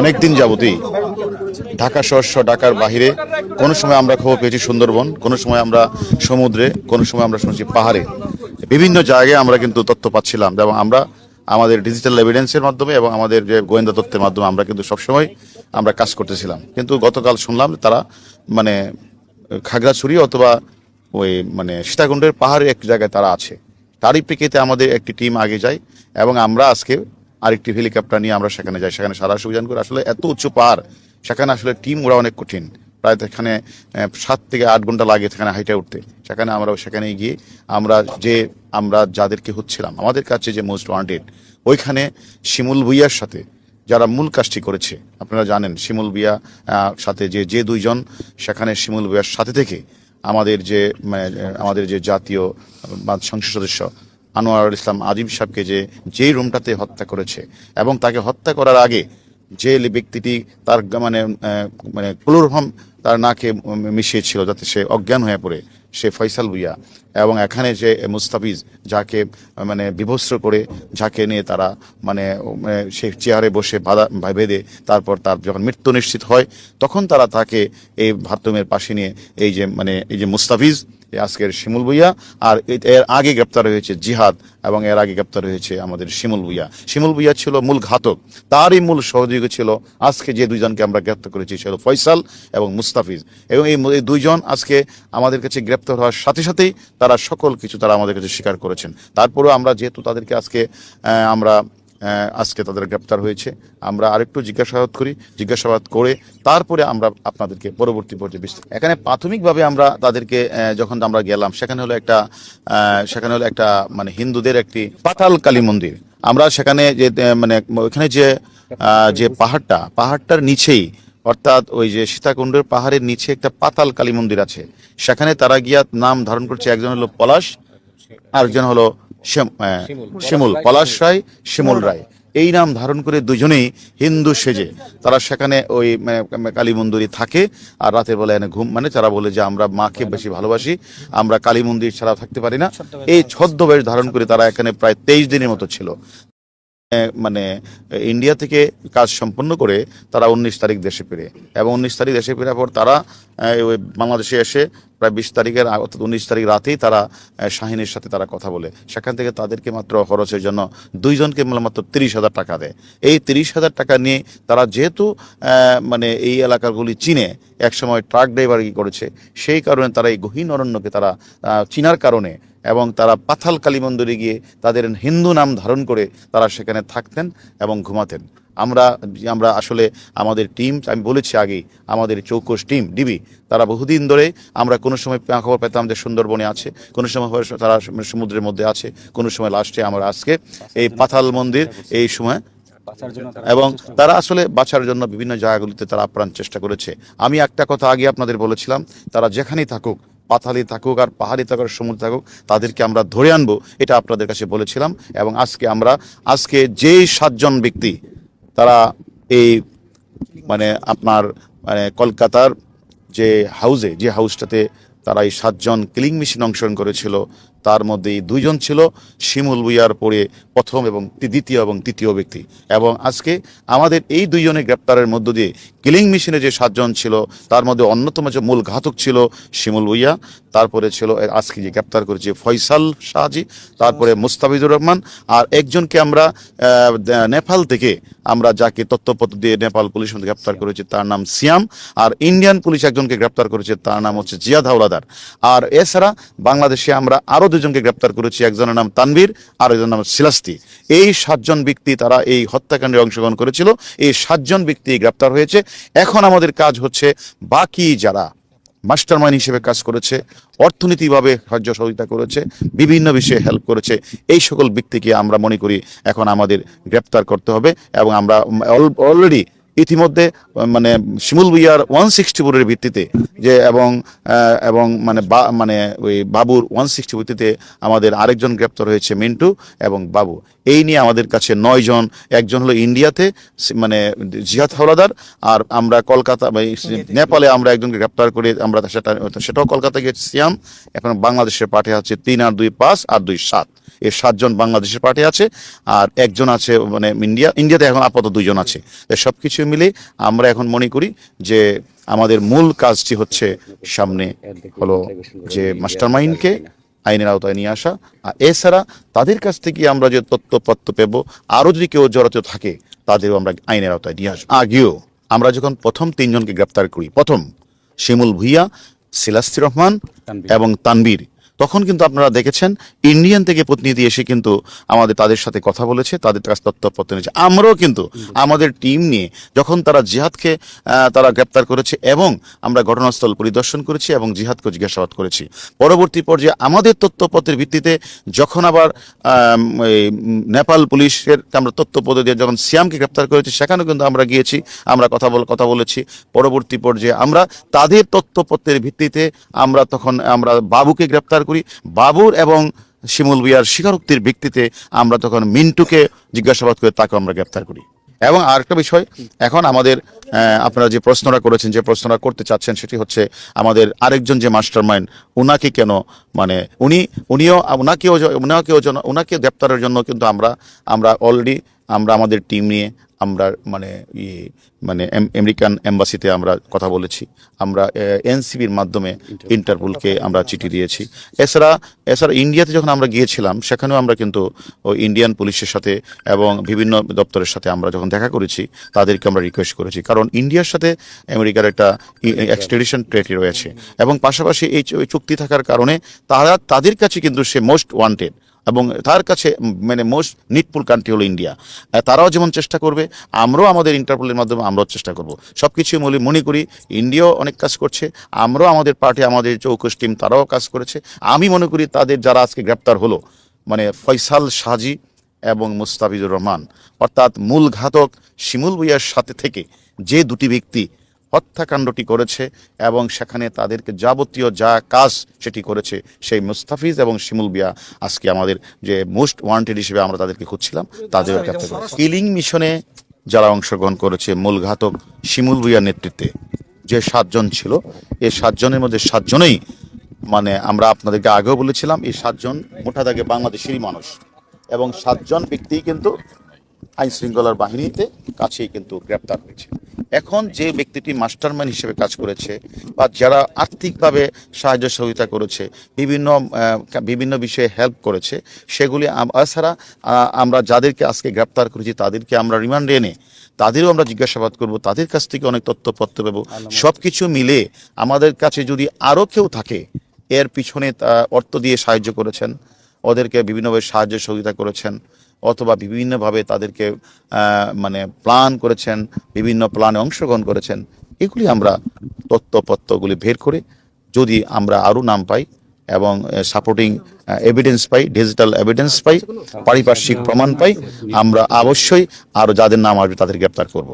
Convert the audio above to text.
অনেক দিন যাবতই ঢাকা শহর ঢাকার বাহিরে কোনো সময় আমরা খবর পেয়েছি সুন্দরবন, কোনো সময় আমরা সমুদ্রে, কোনো সময় আমরা শুনছি পাহাড়ে। বিভিন্ন জায়গায় আমরা কিন্তু তথ্য পাচ্ছিলাম এবং আমরা আমাদের ডিজিটাল এভিডেন্সের মাধ্যমে এবং আমাদের যে গোয়েন্দা তথ্যের মাধ্যমে আমরা কিন্তু সবসময় আমরা কাজ করতেছিলাম। কিন্তু গতকাল শুনলাম তারা মানে খাগড়াছড়ি অথবা ওই মানে সীতাকুণ্ডের পাহাড়ের এক জায়গায় তারা আছে। তারই প্রেক্ষিতে আমাদের একটি টিম আগে যায় এবং আমরা আজকে আরেকটি হেলিকপ্টার নিয়ে আমরা সেখানে যাই সেখানে সারা অভিযান করে আসলে এত উঁচু পাহাড় সেখানে আসলে টিম ওরা অনেক কঠিন। প্রায় তো এখানে সাত থেকে আট ঘণ্টা লাগে সেখানে হাইটে উঠতে। সেখানে আমরা সেখানে গিয়ে আমরা যে আমরা যাদেরকে হচ্ছিলাম আমাদের কাছে যে মোস্ট ওয়ান্টেড ওইখানে শিমুল ভুইয়ার সাথে যারা মূল কাজটি করেছে আপনারা জানেন শিমুল বিয়া সাথে যে যে দুইজন সেখানে শিমুল বিয়ার সাথে থেকে আমাদের যে মানে, আমাদের যে জাতীয় সংসদ সদস্য আনোয়ারুল ইসলাম আজিম সাহেবকে যে যেই রুমটাতে হত্যা করেছে এবং তাকে হত্যা করার আগে যে ব্যক্তিটি তার মানে মানে ক্লোরফর্ম তার নাকে মিশিয়েছিল যাতে সে অজ্ঞান হয়ে পড়ে সে ফয়সাল ভুইয়া এবং এখানে যে মুস্তাফিজ যাকে মানে বিভস্ত্র করে, যাকে নিয়ে তারা মানে সে চেয়ারে বসে বাধা বেঁধে তারপর তার যখন মৃত্যু নিশ্চিত হয়, তখন তারা তাকে এই ভাতরুমের পাশে নিয়ে এই যে মানে এই যে মুস্তাফিজ আজকের শিমুল ভুইয়া আর এর আগে গ্রেপ্তার হয়েছে জিহাদ এবং এর আগে গ্রেপ্তার হয়েছে আমাদের শিমুল ভুইয়া। শিমুল ভুইয়া ছিল মূল ঘাতক, তারই মূল সহযোগী ছিল আজকে যে দুইজনকে আমরা গ্রেপ্তার করেছি হলো ফয়সাল এবং মুস্তাফিজ। এবং এই দুইজন আজকে আমাদের কাছে গ্রেপ্তার হওয়ার সাথে সাথেই তারা সকল কিছু তারা আমাদের কাছে স্বীকার করেছেন। তারপরেও আমরা যেহেতু তাদেরকে আজকে আমরা আজকে তাদের গ্রেপ্তার হয়েছে, আমরা আরেকটু জিজ্ঞাসাবাদ করি, জিজ্ঞাসাবাদ করে তারপরে আমরা আপনাদেরকে পরবর্তী পর্যায়ে বিস্তারিত এখানে প্রাথমিকভাবে আমরা তাদেরকে যখন আমরা গেলাম, সেখানে হলো একটা সেখানে হলো একটা মানে হিন্দুদের একটি পাতাল কালী মন্দির। আমরা সেখানে যে মানে ওইখানে যে যে পাহাড়টা, পাহাড়টার নিচেই অর্থাৎ ওই যে সীতাকুণ্ডের পাহাড়ের নিচে একটা পাতাল কালী মন্দির আছে। সেখানে তারা গিয়া নাম ধারণ করছে একজন হলো পলাশ আরেকজন হলো শিমুল। পলাশ রায় শিমুল। রায়। এই নাম ধারণ করে দুজনেই হিন্দু সেজে। তারা সেখানে ওই কালী মন্দিরে থাকে আর রাতের বেলা এনে ঘুম মানে তারা বলে যে আমরা মাকে বেশি ভালোবাসি আমরা কালী মন্দির ছাড়া থাকতে পারি না। এই ছদ্মবেশ ধারণ করে তারা এখানে প্রায় তেইশ দিনের মতো ছিল। মানে ইন্ডিয়া থেকে কাজ সম্পন্ন করে তারা উনিশ তারিখ দেশে ফিরে। এবং উনিশ তারিখ দেশে ফেরার পর তারা বাংলাদেশে এসে প্রায় বিশ তারিখের অর্থাৎ উনিশ তারিখ রাতেই তারা শাহিনের সাথে তারা কথা বলে। সেখান থেকে তাদেরকে মাত্র খরচের জন্য দুইজনকে মাত্র তিরিশ হাজার টাকা দেয়। এই তিরিশ হাজার টাকা নিয়ে তারা যেহেতু মানে এই এলাকাগুলি চিনে, একসময় ট্রাক ড্রাইভার করেছে, সেই কারণে তারা এই গহীন অরণ্যকে তারা চিনার কারণে এবং তারা পাথাল কালী মন্দিরে গিয়ে তাদের হিন্দু নাম ধারণ করে তারা সেখানে থাকতেন এবং ঘুমাতেন। আমরা আমরা আসলে আমাদের টিম আমি বলেছি আগেই আমাদের চৌকস টিম ডিবি তারা বহুদিন ধরে আমরা কোনো সময় খবর পেতাম যে সুন্দরবনে আছে কোনো সময় তারা সমুদ্রের মধ্যে আছে কোনো সময় লাস্টে আমরা আজকে এই পাথাল মন্দির এই সময় এবং তারা আসলে বাঁচার জন্য বিভিন্ন জায়গাগুলিতে তারা আপ্রাণ চেষ্টা করেছে। আমি একটা কথা আগে আপনাদের বলেছিলাম তারা যেখানেই থাকুক পাথালি থাকুক আর পাহাড়ি থাকুক আর সমুদ্র থাকুক, তাদেরকে আমরা ধরে আনব, এটা আপনাদের কাছে বলেছিলাম। এবং আজকে আমরা, আজকে যেই সাতজন ব্যক্তি, তারা এই মানে আপনার মানে কলকাতার যে হাউসে যে হাউসটাতে তারা এই সাতজন কিলিং মেশিন অংশগ্রহণ করেছিল তার মধ্যে দুইজন ছিল, শিমুল বুইয়ার পরে প্রথম এবং দ্বিতীয় এবং তৃতীয় ব্যক্তি। এবং আজকে আমাদের এই দুইজনের গ্রেপ্তারের মধ্য দিয়ে কিলিং মেশিনে যে সাতজন ছিল, তার মধ্যে অন্যতম যে মূল ঘাতক ছিল শিমুল বুইয়া, তারপরে ছিল আজকে যে গ্রেপ্তার করেছে ফয়সাল শাহজি, তারপরে মুস্তাফিজুর রহমান, আর একজনকে আমরা নেপাল থেকে আমরা যাকে তথ্যপত্র দিয়ে নেপাল পুলিশ গ্রেপ্তার করেছে, তার নাম সিয়াম, আর ইন্ডিয়ান পুলিশ একজনকে গ্রেপ্তার করেছে, তার নাম হচ্ছে জিয়াদ হাওলাদার। আর এছাড়া বাংলাদেশে আমরা আরও দুজনকে গ্রেপ্তার করেছি, একজনের নাম তানভীর আর একজনের নাম সিলাস্তি। এই সাতজন ব্যক্তি তারা এই হত্যাকাণ্ডে অংশগ্রহণ করেছিল, এই সাতজন ব্যক্তি গ্রেপ্তার হয়েছে। এখন আমাদের কাজ হচ্ছে বাকি যারা মাস্টার মাইন্ড হিসেবে কাজ করেছে, অর্থনীতিভাবে সাহায্য সহযোগিতা করেছে, বিভিন্ন বিষয়ে হেল্প করেছে, এই সকল ব্যক্তিকে আমরা মনে করি এখন আমাদের গ্রেপ্তার করতে হবে এবং আমরা অলরেডি ইতিমধ্যে মানে শিমুল ভুইয়ার ওয়ান সিক্সটি ফোরের ভিত্তিতে যে, এবং এবং মানে বা মানে ওই বাবুর ওয়ান সিক্সটি ভিত্তিতে আমাদের আরেকজন গ্রেপ্তার হয়েছে মিন্টু এবং বাবু। এই নিয়ে আমাদের কাছে নয় জন, একজন হলো ইন্ডিয়াতে মানে জিহাদ হাওলাদার, আর আমরা কলকাতা বা নেপালে আমরা একজনকে গ্রেপ্তার করে আমরা সেটা, সেটাও কলকাতা গিয়ে সিয়াম। এখন বাংলাদেশের পাঠে আছে তিন আর দুই পাঁচ আর দুই সাত। এর সাতজন বাংলাদেশের পার্টি আছে আর একজন আছে মানে ইন্ডিয়া। ইন্ডিয়াতে এখন আপাতত দুইজন আছে। সব কিছু মিলে আমরা এখন মনে করি যে আমাদের মূল কাজটি হচ্ছে সামনে হলো যে মাস্টার মাইন্ডকে আইনের আওতায় নিয়ে আসা। আর এছাড়া তাদের কাছ থেকে আমরা যে তথ্যপত্র পেব আরও যদি কেউ জড়িত থাকে তাদেরও আমরা আইনের আওতায় নিয়ে আসব। আগেও আমরা যখন প্রথম তিনজনকে গ্রেপ্তার করি প্রথম শিমুল ভুইয়া সিলাস্তি রহমান এবং তানবীর তখন কিন্তু আপনারা দেখেছেন ইন্ডিয়ান থেকে প্রতিনিধি এসে কিন্তু আমাদের তাদের সাথে কথা বলেছে, তাদের কাছে তথ্যপত্র নিয়েছে। আমরাও কিন্তু আমাদের টিম নিয়ে যখন তারা জিহাদকে তারা গ্রেপ্তার করেছে এবং আমরা ঘটনাস্থল পরিদর্শন করেছি এবং জিহাদকে জিজ্ঞাসাবাদ করেছি। পরবর্তী পর্যায়ে আমাদের তথ্যপত্রের ভিত্তিতে যখন আবার নেপাল পুলিশের আমরা তথ্যপত্র দিয়ে যখন সিয়ামকে গ্রেপ্তার করেছি, সেখানেও কিন্তু আমরা গিয়েছি, আমরা কথা বল, কথা বলেছি। পরবর্তী পর্যায়ে আমরা তাদের তথ্যপত্রের ভিত্তিতে আমরা তখন আমরা বাবুকে গ্রেপ্তার করি। বাবুর এবং শিমুল বিয়ার স্বীকারোক্তির ভিত্তিতে আমরা তখন মিন্টুকে জিজ্ঞাসাবাদ করে তাকে আমরা গ্রেপ্তার করি। এবং আরেকটা বিষয়, এখন আমাদের আপনারা যে প্রশ্নটা করেছেন, যে প্রশ্নটা করতে চাচ্ছেন সেটি হচ্ছে আমাদের আরেকজন যে মাস্টার মাইন্ড উনাকে কেন মানে উনি, উনিও, উনাকেও উনাকেও যেন, উনাকে গ্রেপ্তারের জন্য কিন্তু আমরা আমরা অলরেডি আমরা আমাদের টিম নিয়ে আমরা মানে ইয়ে মানে আমেরিকান এম্বাসিতে আমরা কথা বলেছি। আমরা এনসিবির মাধ্যমে ইন্টারপোলকে আমরা চিঠি দিয়েছি। এছাড়া এছাড়া ইন্ডিয়াতে যখন আমরা গিয়েছিলাম সেখানেও আমরা কিন্তু ওই ইন্ডিয়ান পুলিশের সাথে এবং বিভিন্ন দপ্তরের সাথে আমরা যখন দেখা করেছি তাদেরকে আমরা রিকোয়েস্ট করেছি। কারণ ইন্ডিয়ার সাথে আমেরিকার একটা এক্সট্রেডিশন ট্রেটি রয়েছে। এবং পাশাপাশি এই চুক্তি থাকার কারণে তারা তাদের কাছে কিন্তু সে মোস্ট ওয়ান্টেড এবং তার কাছে মানে মোস্ট নিটফুল কান্ট্রি হলো ইন্ডিয়া তারাও যেমন চেষ্টা করবে, আমরাও আমাদের ইন্টারপোলের মাধ্যমে আমরাও চেষ্টা করব। সব কিছু মনে করি ইন্ডিয়াও অনেক কাজ করছে, আমরাও আমাদের পার্টি আমাদের চৌকস টিম তারাও কাজ করেছে। আমি মনে করি তাদের যারা আজকে গ্রেপ্তার হলো মানে ফয়সাল সাজি এবং মুস্তাফিজুর রহমান, অর্থাৎ মূল ঘাতক শিমুল ভুইয়ার সাথে থেকে যে দুটি ব্যক্তি হত্যাকাণ্ডটি করেছে এবং সেখানে তাদেরকে যাবতীয় যা কাজ সেটি করেছে সেই মুস্তাফিজ এবং শিমুল বিয়া আজকে আমাদের যে মোস্ট ওয়ান্টেড হিসেবে আমরা তাদেরকে খুঁজছিলাম, তাদের কিলিং মিশনে যারা অংশগ্রহণ করেছে, মূল ঘাতক শিমুল ভুইয়ার নেতৃত্বে যে সাতজন ছিল এই সাতজনের মধ্যে সাতজনেই মানে আমরা আপনাদেরকে আগেও বলেছিলাম, এই সাতজন মোটা দাগে বাংলাদেশেরই মানুষ এবং সাতজন ব্যক্তি কিন্তু আইন শৃঙ্খলার বাহিনীতে কাছেই কিন্তু গ্রেপ্তার হয়েছে। এখন যে ব্যক্তিটি মাস্টারমাইন্ড হিসেবে কাজ করেছে বা যারা আর্থিকভাবে সাহায্য সহযোগিতা করেছে বিভিন্ন বিভিন্ন বিষয়ে হেল্প করেছে সেগুলি এছাড়া আমরা যাদেরকে আজকে গ্রেপ্তার করেছি তাদেরকে আমরা রিমান্ডে এনে তাদেরও আমরা জিজ্ঞাসাবাদ করব তাদের কাছ থেকে অনেক তথ্যপত্র পাবো। সব কিছু মিলে আমাদের কাছে যদি আরও কেউ থাকে এর পিছনে অর্থ দিয়ে সাহায্য করেছেন ওদেরকে বিভিন্নভাবে সাহায্য সহযোগিতা করেছেন অথবা বিভিন্নভাবে তাদেরকে মানে প্ল্যান করেছেন বিভিন্ন প্ল্যানে অংশগ্রহণ করেছেন এগুলি আমরা তথ্যপত্রগুলি বের করে যদি আমরা আরও নাম পাই এবং সাপোর্টিং এভিডেন্স পাই ডিজিটাল এভিডেন্স পাই পারিপার্শ্বিক প্রমাণ পাই আমরা অবশ্যই আরও যাদের নাম আসবে তাদের গ্রেপ্তার করব।